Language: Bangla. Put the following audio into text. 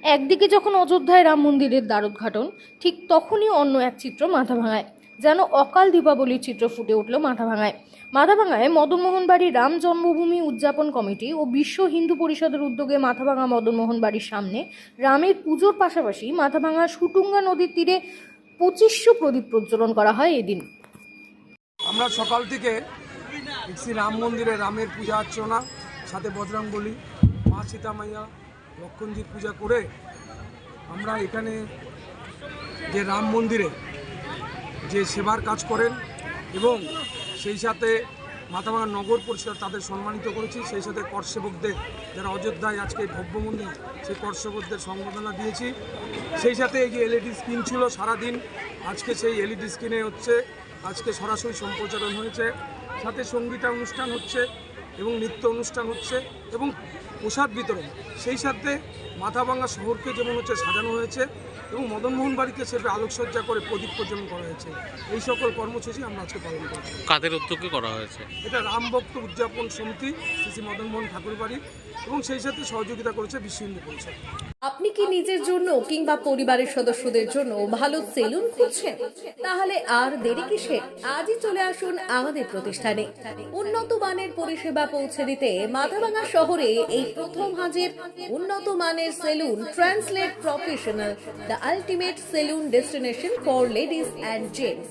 একদিকে যখন অযোধ্যায় রাম মন্দিরের দ্বারোদ্ঘাটন, ঠিক তখনই অন্য এক চিত্র মাথা ভাঙায় যেন অকাল দীপাবলির চিত্র ফুটে উঠল মাথা ভাঙায় মাথা ভাঙায় মদনমোহন বাড়ি রাম জন্মভূমি উদযাপন কমিটি ও বিশ্ব হিন্দু পরিষদের উদ্যোগে মাথাভাঙা মদনমোহন বাড়ির সামনে রামের পুজোর পাশাপাশি মাথাভাঙা সুটুঙ্গা নদীর তীরে পঁচিশশো প্রদীপ প্রজ্বলন করা হয় এদিন। আমরা সকাল থেকে শ্রী রাম মন্দিরে রামের পূজা অর্চনা, সাথে বজরংবলী, মা সীতা মাইয়া লক্ষণজির পূজা করে আমরা এখানে যে রাম মন্দিরে যে সেবার কাজ করেন এবং সেই সাথে মাথাভাঙা নগর পরিষদ তাদের সম্মানিত করেছি, সেই সাথে করসেবকদের যারা অযোধ্যায় আজকে ভব্য মন্দির, সেই করসেবকদের সংবর্ধনা দিয়েছি। সেই সাথে এই যে এলইডি স্ক্রিন ছিল সারাদিন, আজকে সেই এলইডি স্ক্রিনে হচ্ছে, আজকে সরাসরি সম্প্রচারণ হয়েছে। সাথে সঙ্গীতা অনুষ্ঠান হচ্ছে এবং নৃত্য অনুষ্ঠান হচ্ছে এবং প্রসাদ বিতরণ। সেই সাথে মাথাভাঙা শহরকে যেমন হচ্ছে সাজানো হয়েছে এবং মদনমোহন বাড়িতে সেটা আলোকসজ্জা করে প্রদীপ প্রজ্বলন করা হয়েছে। এই সকল কর্মসূচি আমরা আজকে পালন করছি। কাদের উদ্যোগে করা হয়েছে? এটা রাম ভক্ত উদযাপন সমিতি শ্রী শ্রী মদনমোহন ঠাকুর বাড়ি এবং সেই সাথে সহযোগিতা করেছে বিশ্ব হিন্দু পরিষদ। আপনি কি নিজের জন্য কিংবা পরিবারের সদস্যদের জন্য ভালো সেলুন খুঁজছেন? তাহলে আর দেরি কিসে? আজই চলে আসুন আমাদের প্রতিষ্ঠানে। উন্নত মানের পরিষেবা পৌঁছে দিতে মাথাভাঙা শহরে এই প্রথম হাজির উন্নত মানের salon translate professional, the ultimate salon destination for ladies and gents.